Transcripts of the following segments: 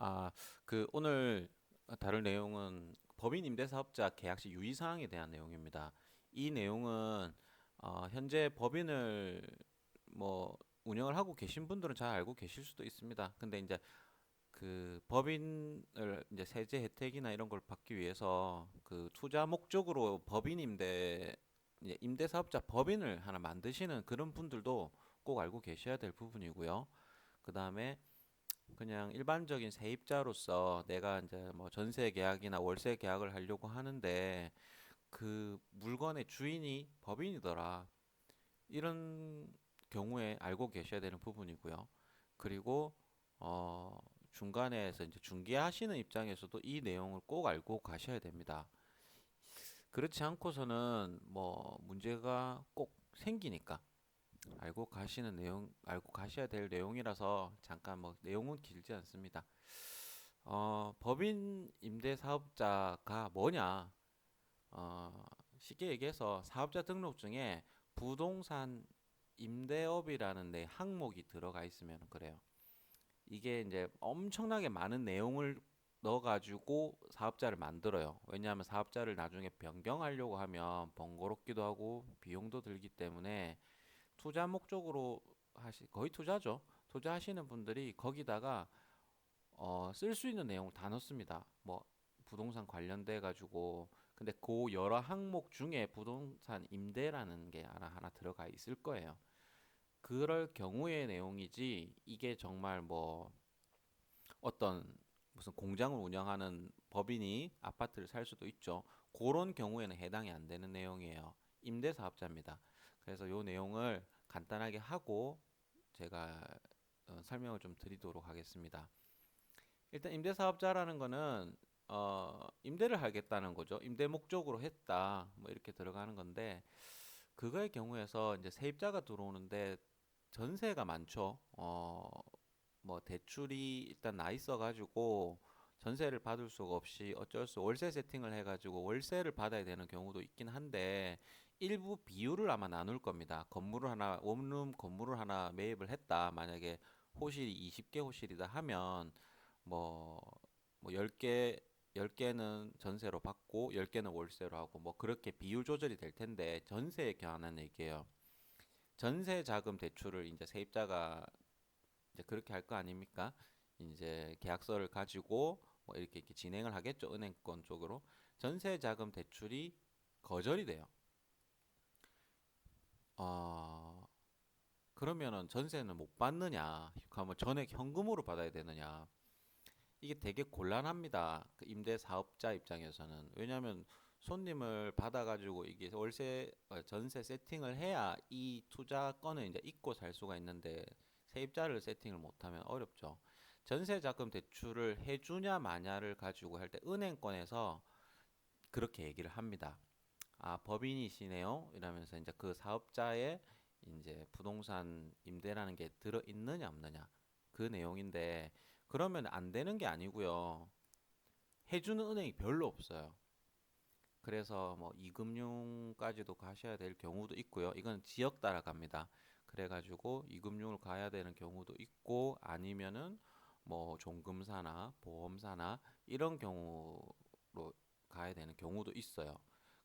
아, 그 오늘 다룰 내용은 법인 임대사업자 계약 시 유의사항에 대한 내용입니다. 이 내용은 어, 현재 법인을 뭐 운영을 하고 계신 분들은 잘 알고 계실 수도 있습니다. 근데 이제 그 법인을 이제 세제 혜택이나 이런 걸 받기 위해서 그 투자 목적으로 법인 임대 이제 임대 사업자 법인을 하나 만드시는 그런 분들도 꼭 알고 계셔야 될 부분이고요. 그 다음에 그냥 일반적인 세입자로서 내가 이제 뭐 전세 계약이나 월세 계약을 하려고 하는데 그 물건의 주인이 법인이더라. 이런 경우에 알고 계셔야 되는 부분이고요. 그리고 어 중간에서 이제 중개하시는 입장에서도 이 내용을 꼭 알고 가셔야 됩니다. 그렇지 않고서는 뭐 문제가 꼭 생기니까 알고 가시는 내용, 알고 가셔야 될 내용이라서 잠깐 뭐 내용은 길지 않습니다. 어, 법인 임대 사업자가 뭐냐? 어, 쉽게 얘기해서 사업자 등록증에 부동산 임대업이라는 내 항목이 들어가 있으면 그래요. 이게 이제 엄청나게 많은 내용을 넣어가지고 사업자를 만들어요. 왜냐하면 사업자를 나중에 변경하려고 하면 번거롭기도 하고 비용도 들기 때문에 투자 목적으로 하시 거의 투자죠. 투자하시는 분들이 거기다가 어, 쓸 수 있는 내용을 다 넣습니다. 뭐 부동산 관련돼 가지고 근데 그 여러 항목 중에 부동산 임대라는 게 하나 하나 들어가 있을 거예요. 그럴 경우의 내용이지 이게 정말 뭐 어떤 무슨 공장을 운영하는 법인이 아파트를 살 수도 있죠. 그런 경우에는 해당이 안 되는 내용이에요. 임대 사업자입니다. 그래서 요 내용을 간단하게 하고 제가 어, 설명을 좀 드리도록 하겠습니다. 일단 임대사업자라는 거는 어, 임대를 하겠다는 거죠. 임대 목적으로 했다. 뭐 이렇게 들어가는 건데 그거의 경우에서 이제 세입자가 들어오는데 전세가 많죠. 어, 뭐 대출이 일단 나 있어 가지고 전세를 받을 수가 없이 어쩔 수 월세 세팅을 해 가지고 월세를 받아야 되는 경우도 있긴 한데 일부 비율을 아마 나눌 겁니다. 건물을 하나 원룸 건물을 하나 매입을 했다. 만약에 호실이 20개 호실이다 하면 뭐 뭐 10개 10개는 전세로 받고 10개는 월세로 하고 뭐 그렇게 비율 조절이 될 텐데 전세에 관한 얘기예요. 전세 자금 대출을 이제 세입자가 이제 그렇게 할 거 아닙니까? 이제 계약서를 가지고 뭐 이렇게, 이렇게 진행을 하겠죠. 은행권 쪽으로. 전세 자금 대출이 거절이 돼요. 어, 그러면은 전세는 못 받느냐? 그러면 전액 현금으로 받아야 되느냐? 이게 되게 곤란합니다. 그 임대 사업자 입장에서는. 왜냐하면 손님을 받아가지고 이게 월세, 어, 전세 세팅을 해야 이 투자건을 이제 잊고 살 수가 있는데 세입자를 세팅을 못하면 어렵죠. 전세 자금 대출을 해주냐 마냐를 가지고 할 때 은행권에서 그렇게 얘기를 합니다. 아, 법인이시네요. 이러면서 이제 그 사업자의 이제 부동산 임대라는 게 들어 있느냐 없느냐 그 내용인데 그러면 안 되는 게 아니고요. 해주는 은행이 별로 없어요. 그래서 뭐 이금융까지도 가셔야 될 경우도 있고요. 이건 지역 따라 갑니다. 그래가지고 이금융을 가야 되는 경우도 있고 아니면은 뭐 종금사나 보험사나 이런 경우로 가야 되는 경우도 있어요.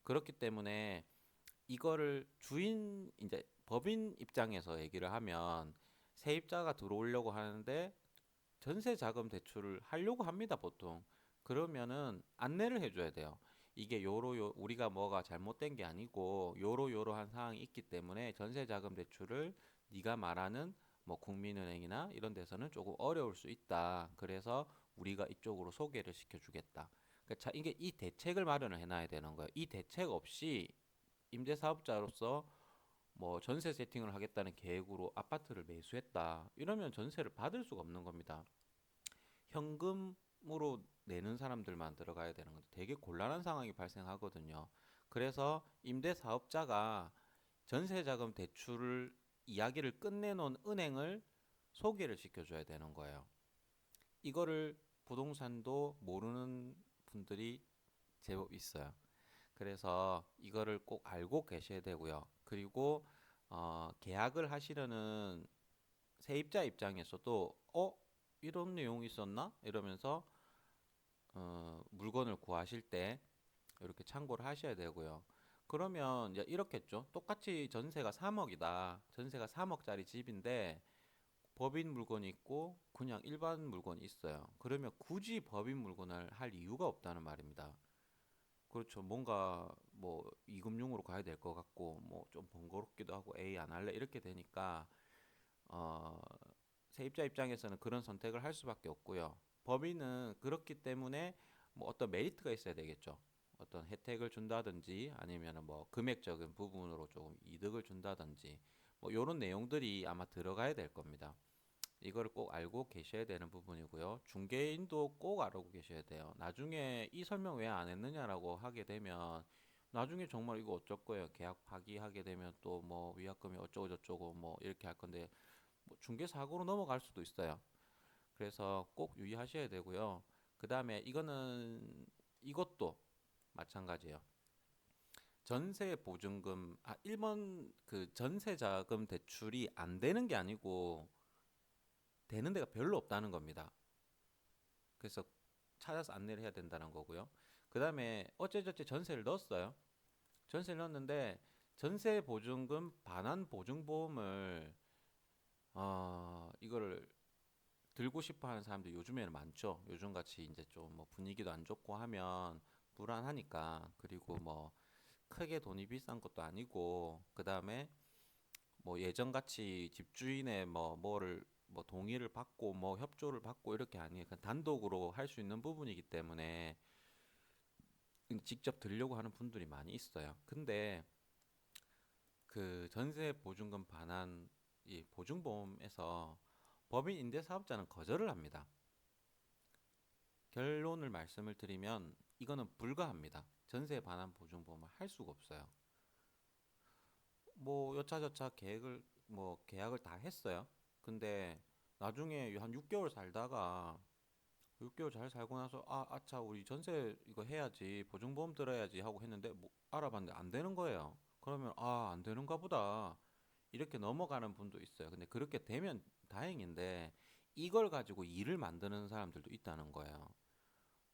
그렇기 때문에 이거를 주인 이제 법인 입장에서 얘기를 하면 세입자가 들어오려고 하는데 전세 자금 대출을 하려고 합니다, 보통. 그러면은 안내를 해줘야 돼요. 이게 요로 요 우리가 뭐가 잘못된 게 아니고 요로 요로한 사항이 있기 때문에 전세 자금 대출을 네가 말하는 뭐 국민은행이나 이런 데서는 조금 어려울 수 있다. 그래서 우리가 이쪽으로 소개를 시켜주겠다. 그러니까 자, 이게 이 대책을 마련을 해놔야 되는 거예요. 이 대책 없이 임대사업자로서 뭐 전세 세팅을 하겠다는 계획으로 아파트를 매수했다. 이러면 전세를 받을 수가 없는 겁니다. 현금으로 내는 사람들만 들어가야 되는 건데 되게 곤란한 상황이 발생하거든요. 그래서 임대 사업자가 전세 자금 대출을 이야기를 끝내놓은 은행을 소개를 시켜줘야 되는 거예요. 이거를 부동산도 모르는 분들이 제법 있어요. 그래서 이거를 꼭 알고 계셔야 되고요. 그리고 어, 계약을 하시려는 세입자 입장에서도 어 이런 내용이 있었나? 이러면서 어, 물건을 구하실 때 이렇게 참고를 하셔야 되고요. 그러면 이제 이렇겠죠. 똑같이 전세가 3억이다. 전세가 3억짜리 집인데 법인 물건이 있고 그냥 일반 물건이 있어요. 그러면 굳이 법인 물건을 할 이유가 없다는 말입니다. 그렇죠. 뭔가 뭐 이금융으로 가야 될 것 같고 뭐 좀 번거롭기도 하고 에이 안 할래 이렇게 되니까 어, 세입자 입장에서는 그런 선택을 할 수밖에 없고요. 법인은 그렇기 때문에 뭐 어떤 메리트가 있어야 되겠죠. 어떤 혜택을 준다든지 아니면은 뭐 금액적인 부분으로 조금 이득을 준다든지 뭐 이런 내용들이 아마 들어가야 될 겁니다. 이거를 꼭 알고 계셔야 되는 부분이고요. 중개인도 꼭 알고 계셔야 돼요. 나중에 이 설명 왜 안 했느냐라고 하게 되면 나중에 정말 이거 어쩔 거예요. 계약 파기하게 되면 또 뭐 위약금이 어쩌고 저쩌고 뭐 이렇게 할 건데 뭐 중개 사고로 넘어갈 수도 있어요. 그래서 꼭 유의하셔야 되고요. 그 다음에 이거는 이것도 마찬가지예요. 전세 보증금 아 1번 그 전세 자금 대출이 안 되는 게 아니고 되는 데가 별로 없다는 겁니다. 그래서 찾아서 안내를 해야 된다는 거고요. 그 다음에 어째저째 전세를 넣었어요. 전세를 넣었는데 전세 보증금 반환 보증보험을 어 이거를 들고 싶어 하는 사람들이 요즘에는 많죠. 요즘 같이 이제 좀 뭐 분위기도 안 좋고 하면 불안하니까 그리고 뭐 크게 돈이 비싼 것도 아니고 그 다음에 뭐 예전 같이 집주인의 뭐 뭐를 뭐 동의를 받고 뭐 협조를 받고 이렇게 아니에요. 그냥 단독으로 할 수 있는 부분이기 때문에 직접 들려고 하는 분들이 많이 있어요. 근데 그 전세 보증금 반환 이 보증보험에서 법인 임대 사업자는 거절을 합니다. 결론을 말씀을 드리면 이거는 불가합니다. 전세 반환 보증보험을 할 수가 없어요. 뭐 여차저차 계획을 뭐 계약을 다 했어요. 근데 나중에 한 6개월 살다가 6개월 잘 살고 나서 아 아차 우리 전세 이거 해야지 보증보험 들어야지 하고 했는데 뭐 알아봤는데 안 되는 거예요. 그러면 아 안 되는가 보다 이렇게 넘어가는 분도 있어요. 근데 그렇게 되면 다행인데 이걸 가지고 일을 만드는 사람들도 있다는 거예요.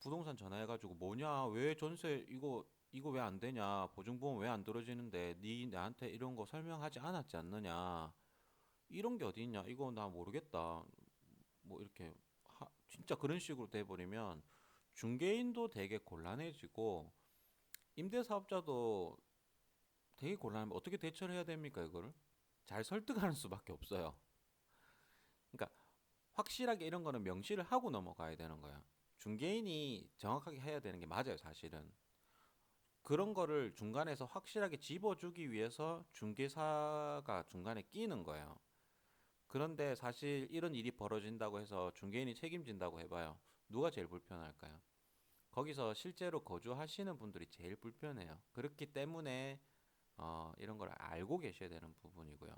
부동산 전화해가지고 뭐냐 왜 전세 이거 이거 왜 안 되냐 보증보험 왜 안 들어지는데 네 나한테 이런 거 설명하지 않았지 않느냐 이런 게 어디 있냐? 이거 나 모르겠다. 뭐 이렇게 하, 진짜 그런 식으로 돼버리면 중개인도 되게 곤란해지고 임대사업자도 되게 곤란하면 어떻게 대처를 해야 됩니까 이거를? 잘 설득하는 수밖에 없어요. 그러니까 확실하게 이런 거는 명시를 하고 넘어가야 되는 거야. 중개인이 정확하게 해야 되는 게 맞아요 사실은. 그런 거를 중간에서 확실하게 집어주기 위해서 중개사가 중간에 끼는 거예요 그런데 사실 이런 일이 벌어진다고 해서 중개인이 책임진다고 해봐요. 누가 제일 불편할까요? 거기서 실제로 거주하시는 분들이 제일 불편해요. 그렇기 때문에 어, 이런 걸 알고 계셔야 되는 부분이고요.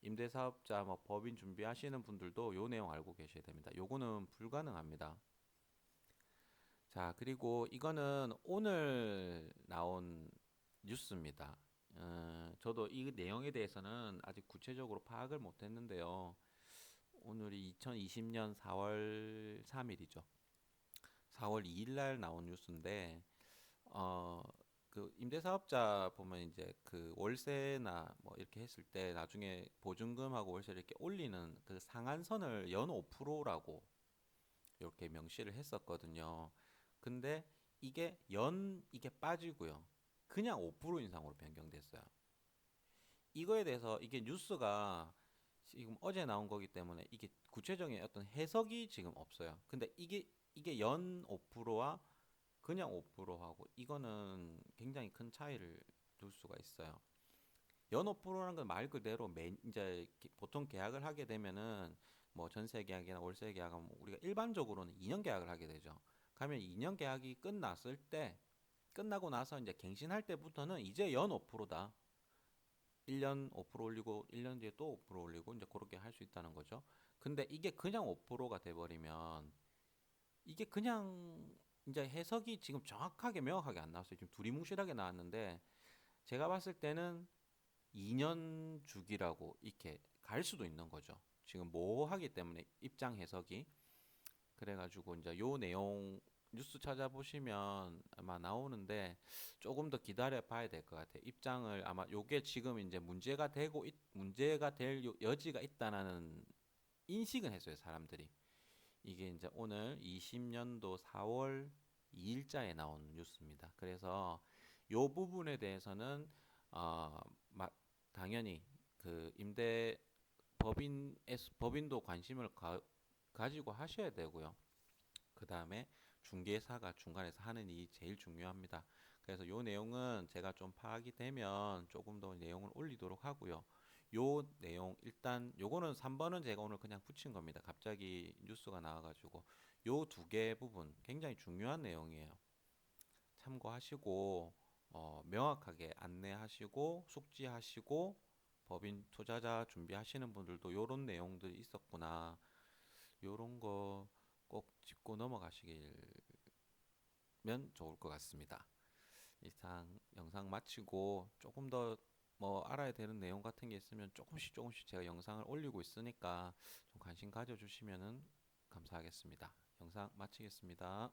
임대사업자 뭐 법인 준비하시는 분들도 요 내용 알고 계셔야 됩니다. 요거는 불가능합니다. 자, 그리고 이거는 오늘 나온 뉴스입니다. 어, 저도 이 내용에 대해서는 아직 구체적으로 파악을 못했는데요. 오늘이 2020년 4월 3일이죠. 4월 2일 날 나온 뉴스인데, 어, 그 임대사업자 보면 이제 그 월세나 뭐 이렇게 했을 때 나중에 보증금하고 월세를 이렇게 올리는 그 상한선을 연 5%라고 이렇게 명시를 했었거든요. 근데 이게 연 이게 빠지고요. 그냥 5% 인상으로 변경됐어요. 이거에 대해서 이게 뉴스가 지금 어제 나온 거기 때문에 이게 구체적인 어떤 해석이 지금 없어요. 근데 이게 이게 연 5%와 그냥 5%하고 이거는 굉장히 큰 차이를 둘 수가 있어요. 연 5%라는 건 말 그대로 매, 이제 보통 계약을 하게 되면은 뭐 전세 계약이나 월세 계약은 뭐 우리가 일반적으로는 2년 계약을 하게 되죠. 그러면 2년 계약이 끝났을 때 끝나고 나서 이제 갱신할 때부터는 이제 연 5%다. 1년 5% 올리고 1년 뒤에 또 5% 올리고 이제 그렇게 할 수 있다는 거죠. 근데 이게 그냥 5%가 돼 버리면 이게 그냥 이제 해석이 지금 정확하게 명확하게 안 나왔어요. 지금 두리뭉실하게 나왔는데 제가 봤을 때는 2년 주기라고 이렇게 갈 수도 있는 거죠. 지금 모호하기 때문에 입장 해석이 그래가지고 이제 요 내용 뉴스 찾아보시면 아마 나오는데 조금 더 기다려 봐야 될 것 같아요. 입장을 아마 요게 지금 이제 문제가 되고 있, 문제가 될 요- 여지가 있다는 인식은 했어요, 사람들이. 이게 이제 오늘 20년도 4월 2일자에 나온 뉴스입니다. 그래서 요 부분에 대해서는 어, 마, 당연히 그 임대 법인 법인도 관심을 가, 가지고 하셔야 되고요. 그 다음에 중개사가 중간에서 하는 일이 제일 중요합니다. 그래서 요 내용은 제가 좀 파악이 되면 조금 더 내용을 올리도록 하고요. 요 내용 일단 요거는 3번은 제가 오늘 그냥 붙인 겁니다. 갑자기 뉴스가 나와가지고 요 두 개 부분 굉장히 중요한 내용이에요. 참고하시고 어, 명확하게 안내하시고 숙지하시고 법인 투자자 준비하시는 분들도 요런 내용들이 있었구나. 요런 거 꼭 짚고 넘어가시길 면 좋을 것 같습니다. 이상 영상 마치고 조금 더 뭐 알아야 되는 내용 같은 게 있으면 조금씩 조금씩 제가 영상을 올리고 있으니까 좀 관심 가져주시면은 감사하겠습니다. 영상 마치겠습니다.